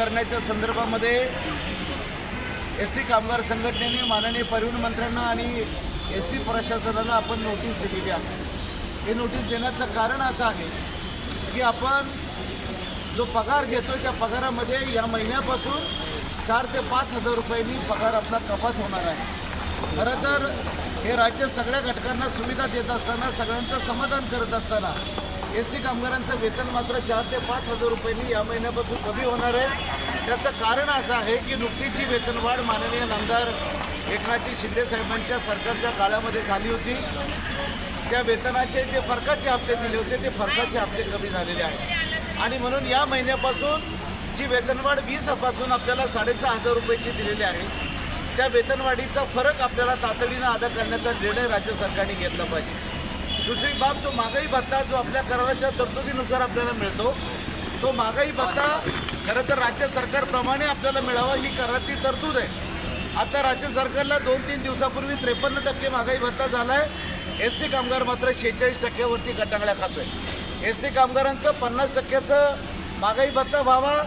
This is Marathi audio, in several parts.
करण्याच्या संदर्भामध्ये एस टी कामगार संघटनेने माननीय परिवहन मंत्र्यांना आणि एस टी प्रशासनाला आपण नोटीस दिलेली आहे. हे नोटीस देण्याचं कारण असं आहे की आपण जो पगार घेतो त्या पगारामध्ये या महिन्यापासून चार ते पाच हजार रुपयांनी पगार आपला कपात होणार आहे. खरं तर हे राज्य सगळ्या घटकांना सुविधा देत असताना सगळ्यांचं समाधान करत असताना एस टी कामगारांचं वेतन मात्र चार ते पाच हजार रुपयांनी या महिन्यापासून कमी होणार आहे. त्याचं कारण असं आहे की नुकतीची वेतनवाढ माननीय नामदार एकनाथजी शिंदेसाहेबांच्या सरकारच्या काळामध्ये झाली होती. त्या वेतनाचे जे फरकाचे हप्ते दिले होते ते फरकाचे हप्ते कमी झालेले आहेत. आणि म्हणून या महिन्यापासून जी वेतनवाढ वीसपासून आपल्याला साडेसहा हजार रुपयाची दिलेली आहे त्या वेतनवाढीचा फरक आपल्याला तातडीनं अदा करण्याचा निर्णय राज्य सरकारने घेतला पाहिजे. दुसरी बाब जो महागाई भत्ता जो आपल्या कराराच्या तरतुदीनुसार आपल्याला मिळतो तो महागाई भत्ता खरं तर राज्य सरकारप्रमाणे आपल्याला मिळावा ही करारातली तरतूद आहे. आता राज्य सरकारला दोन तीन दिवसापूर्वी त्रेपन्न टक्के महागाई भत्ता झाला आहे एस टी कामगार मात्र शेहेचाळीस टक्क्यावरती गटांगळ्या खातोय. एस टी कामगारांचं पन्नास टक्क्याचं महागाई भत्ता व्हावा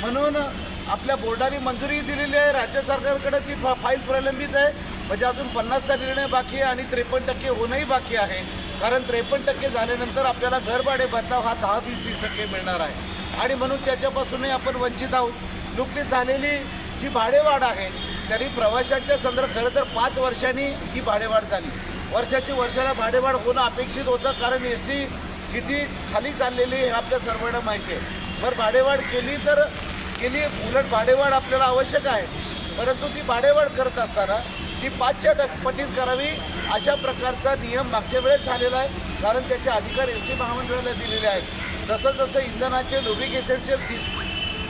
म्हणून आपल्या बोर्डाने मंजुरी दिलेली आहे. राज्य सरकारकडे ती फा फाईल प्रलंबित आहे. म्हणजे अजून पन्नासचा निर्णय बाकी आहे आणि त्रेपन्न टक्के होणंही बाकी आहे. कारण त्रेपन्न टक्के झाल्यानंतर आपल्याला घरभाडे भत्ता हा दहा वीस तीस टक्के मिळणार आहे. आणि म्हणून त्याच्यापासूनही आपण वंचित आहोत. नुकतीच झालेली जी भाडेवाढ आहे तरी प्रवाशांच्या संदर्भ खरं तर पाच वर्षांनी ही भाडेवाढ झाली. वर्षाची वर्षाला भाडेवाढ होणं अपेक्षित होतं कारण एस टी किती खाली चाललेली हे आपल्या सर्वांना माहिती आहे. बरं भाडेवाढ केली तर केली उलट भाडेवाढ आपल्याला आवश्यक आहे. परंतु ती भाडेवाढ करत असताना ती पाचच्या टक पटीत करावी अशा प्रकारचा नियम मागच्या वेळेस झालेला आहे. कारण त्याचे अधिकार एस टी महामंडळाला दिलेले आहेत. जसं जसं इंधनाचे लुब्रिकेशनचे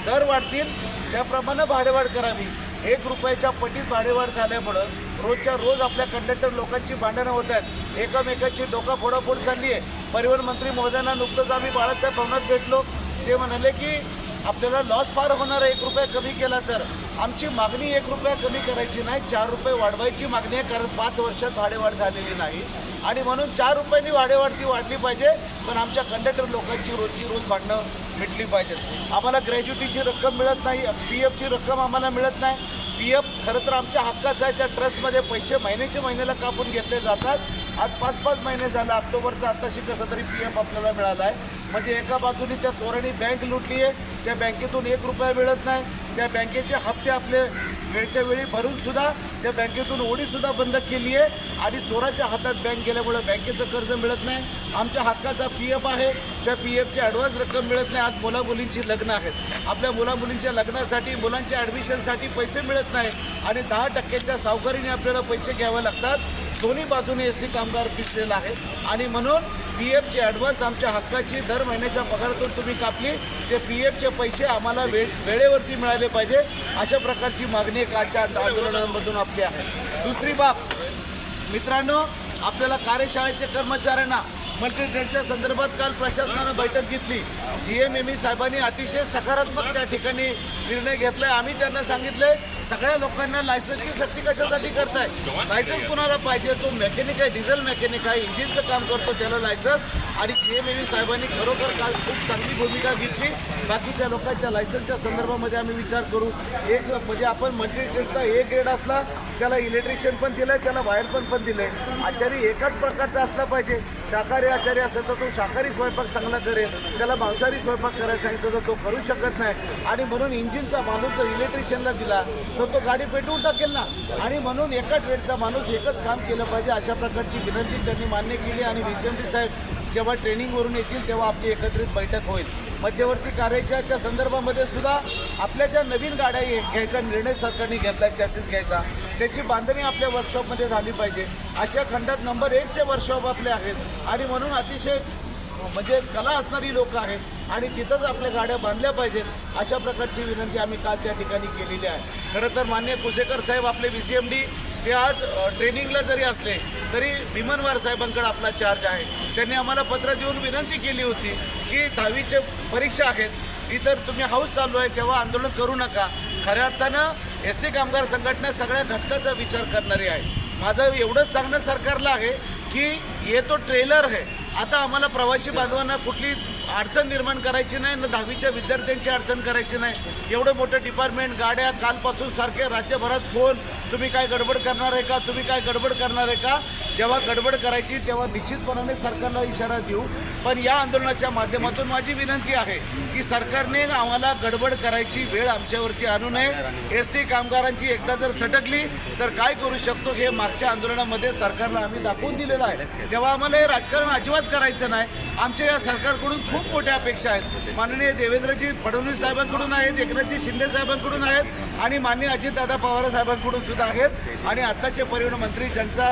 दर वाढतील त्याप्रमाणे भाडेवाढ करावी. एक रुपयाच्या पटीत भाडेवाढ झाल्यामुळं रोजच्या रोज आपल्या कंडक्टर लोकांची भांडणं होत आहेत. एकमेकाची डोका फोडाफोड चालली आहे. परिवहन मंत्री महोदयांना नुकतंच आम्ही बाळासाहेब भवनात भेटलो. ते म्हणाले की आपल्याला लॉस फार होणार आहे. एक रुपया कमी केला तर. आमची मागणी एक रुपया कमी करायची नाही. चार रुपये वाढवायची मागणी आहे कारण पाच वर्षात भाडेवाढ झालेली नाही. आणि म्हणून चार रुपयांनी वाढेवाढ ती वाढली पाहिजे. पण आमच्या कंडक्टर लोकांची रोजची रोज भांडणं मिटली पाहिजेत. आम्हाला ग्रॅज्युटीची रक्कम मिळत नाही. पी एफची रक्कम आम्हाला मिळत नाही. पी एफ खरं तर आमच्या हक्काचं आहे. त्या ट्रस्टमध्ये पैसे महिन्याच्या महिन्याला कापून घेतले जातात. आज पाच पाच महिने झाले ऑक्टोबरचा आत्ताशी कसं तरी पी एफ आपल्याला मिळाला आहे म्हणजे एका बाजूने त्या चोरांनी बँक लुटली आहे त्या बँकेतून एक रुपया मिळत नाही. त्या बँकेचे हप्ते आपले वेळच्या वेळी भरून सुद्धा त्या बँकेतून ओढीसुद्धा बंद केली आहे आणि चोराच्या हातात बँक गेल्यामुळे बँकेचं कर्ज मिळत नाही. आमच्या हक्काचा पी एफ आहे. त्या पी एफची ॲडव्हान्स रक्कम मिळत नाही. आज मुला मुलींची लग्न आहेत. आपल्या मुला मुलींच्या लग्नासाठी मुलांच्या ॲडमिशनसाठी पैसे मिळत नाही. आणि दहा टक्क्याच्या सावकारीने आपल्याला पैसे घ्यावे लागतात. दोन्ही बाजूने एस टी कामगार पिसलेला आहे आणि म्हणून पी एफचे ॲडव्हान्स आमच्या हक्काची दर महिन्याच्या पगारातून तुम्ही कापली. ते पी एफचे पैसे आम्हाला वे वेळेवरती मिळाले पाहिजे. अशा प्रकारची मागणी कालच्या आंदोलनामधून आपली आहे. दुसरी बाब मित्रांनो आपल्याला कार्यशाळेच्या कर्मचाऱ्यांना मल्टी ट्रेडच्या संदर्भात काल प्रशासनानं बैठक घेतली. जी एम एम ई साहेबांनी अतिशय सकारात्मक त्या ठिकाणी निर्णय घेतलाय. आम्ही त्यांना सांगितले सगळ्या लोकांना लायसन्सची सक्ती कशासाठी करताय? लायसन्स कुणाला पाहिजे? जो मेकॅनिक आहे डिझेल मेकॅनिक आहे इंजिनचं काम करतो त्याला लायसन्स. आणि जी एम एम ई साहेबांनी खरोखर काल खूप चांगली भूमिका घेतली. बाकीच्या लोकांच्या लायसन्सच्या संदर्भामध्ये आम्ही विचार करू. एक म्हणजे आपण मल्टी ग्रेडचा ए ग्रेड असला त्याला इलेक्ट्रिशियन पण दिलंय त्याला वायर पण पण दिलंय. आचारी एकाच प्रकारचा असला पाहिजे. शाकाहारी आचारी असेल तर तो शाकाहारी स्वयंपाक चांगला करेल. त्याला मांसाहारी स्वयंपाक करायला सांगितलं तर तो करू शकत नाही. आणि म्हणून इंजिनचा माणूस जर इलेक्ट्रिशियनला दिला तर तो गाडी पेटवून टाकेल ना. आणि म्हणून एका ट्रेडचा माणूस एकच काम केलं पाहिजे अशा प्रकारची विनंती त्यांनी मान्य केली. आणि व्ही साहेब जेव्हा ट्रेनिंगवरून येतील तेव्हा आपली एकत्रित बैठक होईल. मध्यवर्ती कार्याच्या संदर्भामध्ये सुद्धा आपल्या ज्या नवीन गाड्या घ्यायचा निर्णय सरकारने घेतला चॅसेस घ्यायचा त्याची बांधणी आपल्या वर्कशॉपमध्ये झाली पाहिजे. अशा खंडात नंबर एकचे वर्कशॉप आपले आहेत. आणि म्हणून अतिशय म्हणजे कला असणारी लोक आहेत. आणि तिथंच आपल्या गाड्या बांधल्या पाहिजेत अशा प्रकारची विनंती आम्ही काल त्या ठिकाणी केलेली आहे. खरं तर मान्य कुसेकर साहेब आपले व्ही सी एम डी ते आज ट्रेनिंगला जरी असले तरी भीमनवार साहेबांकडे आपला चार्ज आहे. त्यांनी आम्हाला पत्र देऊन विनंती केली होती की दहावीचे परीक्षा आहेत इतर तुम्ही हाऊस चालू आहे तेव्हा आंदोलन करू नका. खऱ्या अर्थानं एस टी कामगार संघटना सगळ्या घटकाचा विचार करणारी आहे. माझं एवढंच सांगणं सरकारला आहे की ये तो ट्रेलर आहे. आता आम्हाला प्रवासी बांधवांना कुठली अडचण निर्माण करायची नाही ना दहावीच्या विद्यार्थ्यांची अडचण करायची नाही. एवढं मोठं डिपार्टमेंट गाड्या कालपासून सारखे राज्यभरात फोन तुम्ही काय गडबड करणार आहे का? तुम्ही काय गडबड करणार आहे का? जेव्हा गडबड करायची तेव्हा निश्चितपणाने सरकारला इशारा देऊ. पण या आंदोलनाच्या माध्यमातून माझी विनंती आहे की सरकारने आम्हाला गडबड करायची वेळ आमच्यावरती आणू नये. एस टी कामगारांची एकदा जर सटकली तर काय करू शकतो हे मागच्या आंदोलनामध्ये सरकारला आम्ही दाखवून दिलेलं आहे. तेव्हा आम्हाला हे राजकारण अजिबात करायचं नाही. आमच्या या सरकारकडून खूप खूप मोठ्या अपेक्षा आहेत. माननीय देवेंद्रजी फडणवीस साहेबांकडून आहेत एकनाथजी शिंदे साहेबांकडून आहेत आणि माननीय अजितदादा पवार साहेबांकडून सुद्धा आहेत. आणि आत्ताचे परिवहन मंत्री ज्यांचा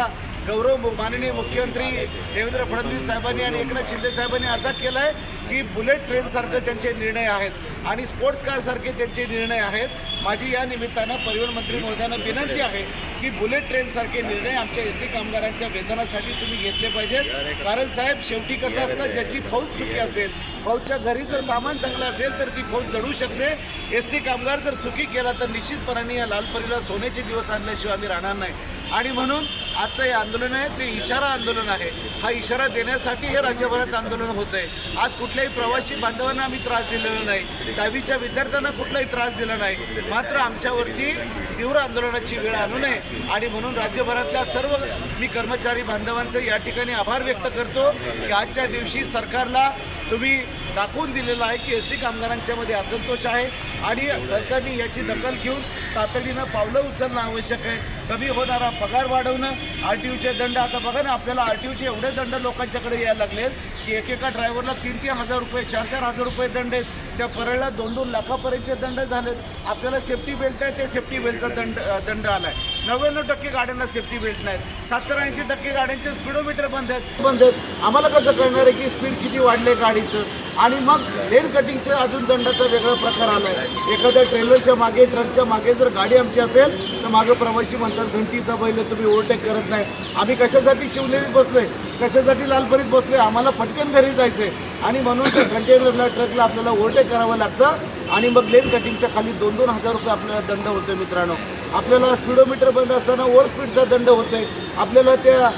गौरव माननीय मुख्यमंत्री देवेंद्र फडणवीस साहेबांनी आणि एकनाथ शिंदे साहेबांनी असा केला आहे की बुलेट ट्रेनसारखे त्यांचे निर्णय आहेत आणि स्पोर्ट्स कारसारखे त्यांचे निर्णय आहेत. माझी या निमित्तानं परिवहन मंत्री महोदयांना विनंती आहे की बुलेट ट्रेनसारखे निर्णय आमच्या एस टी कामगारांच्या वेतनासाठी तुम्ही घेतले पाहिजेत. कारण साहेब शेवटी कसं असतं ज्याची फौज चुकी असेल फौजच्या घरी जर सामान चांगलं असेल तर ती फौज लढू शकते. एस टी कामगार जर चुकी केला तर निश्चितपणाने या लालपरीला सोन्याचे दिवस आणल्याशिवाय आम्ही राहणार नाही. आणि म्हणून आजचं हे आंदोलन आहे ते इशारा आंदोलन आहे. हा इशारा देण्यासाठी हे राज्यभरात आंदोलन होत आहे आज कुठल्याही प्रवासी बांधवांना आम्ही त्रास दिलेला नाही. दहावीच्या विद्यार्थ्यांना कुठलाही त्रास दिला नाही. मात्र आमच्यावरती तीव्र आंदोलनाची वेळ आणू नये. आणि म्हणून राज्यभरातल्या सर्व मी कर्मचारी बांधवांचे या ठिकाणी आभार व्यक्त करतो की आजच्या दिवशी सरकारला तुम्ही दाखवून दिलेलं आहे की एस टी कामगारांच्यामध्ये असंतोष आहे. आणि सरकारने याची दखल घेऊन तातडीनं पावलं उचलणं आवश्यक आहे. कमी होणारा पगार वाढवणं आर टी यूचे दंड आता बघा ना आपल्याला आर टी यूचे एवढे दंड लोकांच्याकडे यायला लागलेत की एकेका ड्रायव्हरला तीन तीन हजार रुपये चार चार हजार रुपये दंड आहेत. त्या परळला दोन दोन लाखापर्यंतचे दंड झालेत. आपल्याला सेफ्टी बेल्ट आहे ते सेफ्टी बेल्टचा दंड दंड दंड आलाय. नव्याण्णव टक्के गाड्यांना सेफ्टी बेल्ट नाहीत. सत्तर ऐंशी टक्के गाड्यांचे स्पीडोमीटर बंद आहेत. बंद आहेत. आम्हाला कसं कळणार आहे की स्पीड किती वाढले गाडीचं? आणि मग लेन कटिंगचे अजून दंडाचा वेगळा प्रकार आलाय. एखाद्या ट्रेलरच्या मागे ट्रकच्या मागे जर गाडी आमची असेल तर मागं प्रवासी म्हणतात घंटीचा बैल तुम्ही ओव्हरटेक करत नाही. आम्ही कशासाठी शिवनेरीत बसलोय? कशासाठी लालपरीत बसलोय? आम्हाला पटकन घरी जायचंय. आणि म्हणून त्या कंटेनरला ट्रकला आपल्याला ओव्हरटेक करावं लागतं. आणि मग लेन कटिंगच्या खाली दोन दोन हजार रुपये आपल्याला दंड होतोय मित्रांनो. आपल्याला स्पीडोमीटर बंद असताना ओव्हर स्पीडचा दंड होतोय. आपल्याला त्या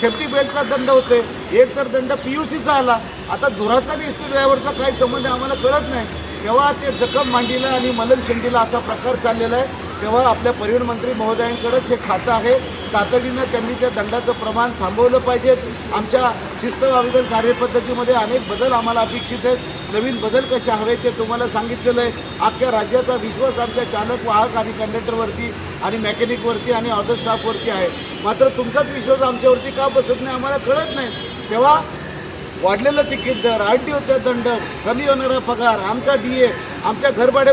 सेफ्टी बेल्टचा दंड होतोय. एक तर दंड पी यू सीचा आला. आता धुराचा आणि एस टी ड्रायव्हरचा काय संबंध आम्हाला कळत नाही. तेव्हा ते जखम मांडीला आणि मलम शेंडीला असा प्रकार चाललेला आहे. तेव्हा आपल्या परिवहन मंत्री महोदयांकडंच हे खातं आहे. तातडीनं त्यांनी त्या दंडाचं प्रमाण थांबवलं पाहिजेत. आमच्या शिस्त आवेदन कार्यपद्धतीमध्ये अनेक बदल आम्हाला अपेक्षित आहेत. नवीन बदल कसे हवे ते तुम्हाला सांगितलेलं आहे. अख्ख्या राज्याचा विश्वास आमच्या चालक वाहक आणि कंडक्टरवरती आणि मेकॅनिकवरती आणि ऑदर स्टाफवरती आहे. मात्र तुमचाच विश्वास आमच्यावरती का बसत नाही आम्हाला कळत नाही. तेव्हा वाढलेलं ticket there R T Ocha दंड कमी होणारा पगार आमचा डी ए आमच्या घरभाडे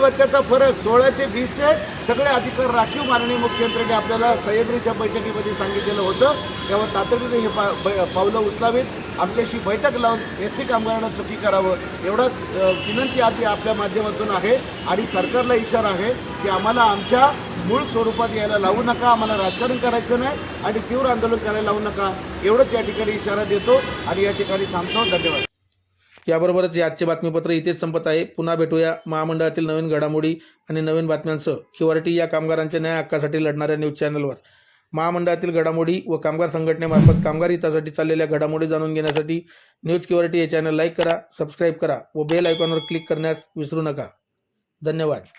फरक सोळा ते वीसचे सगळे अधिकार राखीव माननीय मुख्यमंत्र्यांनी आपल्याला सह्याद्रीच्या बैठकीमध्ये सांगितलेलं होतं. तेव्हा तातडीने हे पा पावलं उचलावीत. आमच्याशी बैठक लावून एस टी कामगारांना सुखी करावं एवढाच विनंती आज आपल्या माध्यमातून आहे. आणि सरकारला इशारा आहे की आम्हाला आमच्या मूळ स्वरूपात यायला लावू नका. आम्हाला राजकारण करायचं नाही आणि तीव्र आंदोलन करायला लावू नका. एवढंच या ठिकाणी इशारा देतो. आणि या ठिकाणी थांबतो. धन्यवाद. याबरोबरच या आजचे बातमीपत्र इथेच संपत आहे. पुन्हा भेटूया महामंडळातील नवीन घडामोडी आणि नवीन बातम्यांसह. क्युआरटी या कामगारांच्या न्याय हक्कासाठी लढणाऱ्या न्यूज चॅनलवर. महामंडळातील घडामोडी व कामगार संघटनेमार्फत कामगार हितासाठी चाललेल्या घडामोडी जाणून घेण्यासाठी न्यूज क्युआरटी हे चॅनल लाईक करा सबस्क्राईब करा व बेल आयकॉनवर क्लिक करण्यास विसरू नका. धन्यवाद.